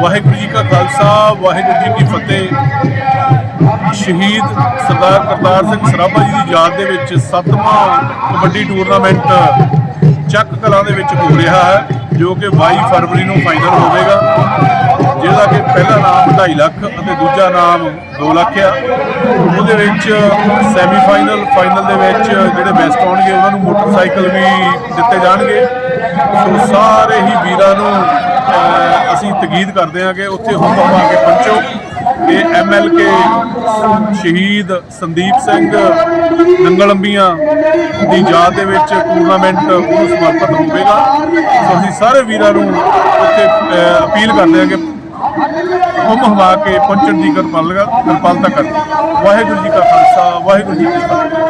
ਵਾਹਿਗੁਰੂ ਜੀ ਕਾ ਖਾਲਸਾ, ਵਾਹਿਗੁਰੂ ਜੀ ਕੀ ਫਤਿਹ। ਸ਼ਹੀਦ ਸਰਦਾਰ ਕਰਤਾਰ ਸਿੰਘ ਸਰਾਭਾ ਜੀ ਦੀ ਯਾਦ ਦੇ ਵਿੱਚ ਸੱਤਵਾਂ ਕਬੱਡੀ ਟੂਰਨਾਮੈਂਟ ਚੱਕ ਕਲਾਂ ਦੇ ਵਿੱਚ ਹੋ ਰਿਹਾ ਹੈ, ਜੋ ਕਿ 22 ਫਰਵਰੀ ਨੂੰ ਫਾਈਨਲ ਹੋਵੇਗਾ, ਜਿਹਦਾ ਕਿ ਪਹਿਲਾ ਨਾਮ 2.5 ਲੱਖ ਅਤੇ ਦੂਜਾ ਨਾਮ 2 ਲੱਖ ਆ। ਉਹਦੇ ਵਿੱਚ ਸੈਮੀ ਫਾਈਨਲ ਫਾਈਨਲ ਦੇ ਵਿੱਚ ਜਿਹੜੇ ਬੈਸਟ ਆਉਣਗੇ, ਉਹਨਾਂ ਨੂੰ ਮੋਟਰਸਾਈਕਲ ਵੀ ਦਿੱਤੇ ਜਾਣਗੇ। ਸੋ ਸਾਰੇ ਹੀ ਵੀਰਾਂ ਨੂੰ ਅਸੀਂ ਤਕੀਦ ਕਰਦੇ ਹਾਂ ਕਿ ਉੱਥੇ ਹੁਮ ਹੁਮਾ ਕੇ ਪਹੁੰਚੋ। ਇਹ ਐਮਐਲਕੇ ਸ਼ਹੀਦ ਸੰਦੀਪ ਸਿੰਘ, ਨੰਗਲੰਬੀਆਂ ਦੀ ਯਾਦ ਦੇ ਵਿੱਚ ਟੂਰਨਾਮੈਂਟ ਉਹਨੂੰ ਸਮਰਪਿਤ ਹੋਵੇਗਾ। ਸੋ ਅਸੀਂ ਸਾਰੇ ਵੀਰਾਂ ਨੂੰ ਉੱਥੇ ਅਪੀਲ ਕਰਦੇ ਹਾਂ ਕਿ ਹੁਮ ਹੁਮਾ ਕੇ ਪਹੁੰਚਣ ਦੀ ਕਿਰਪਾਲਤਾ ਕਿਰਪਾਲਤਾ ਕਰਨੀ। ਵਾਹਿਗੁਰੂ ਜੀ ਕਾ ਖਾਲਸਾ, ਵਾਹਿਗੁਰੂ ਜੀ ਕੀ ਫਤਿਹ।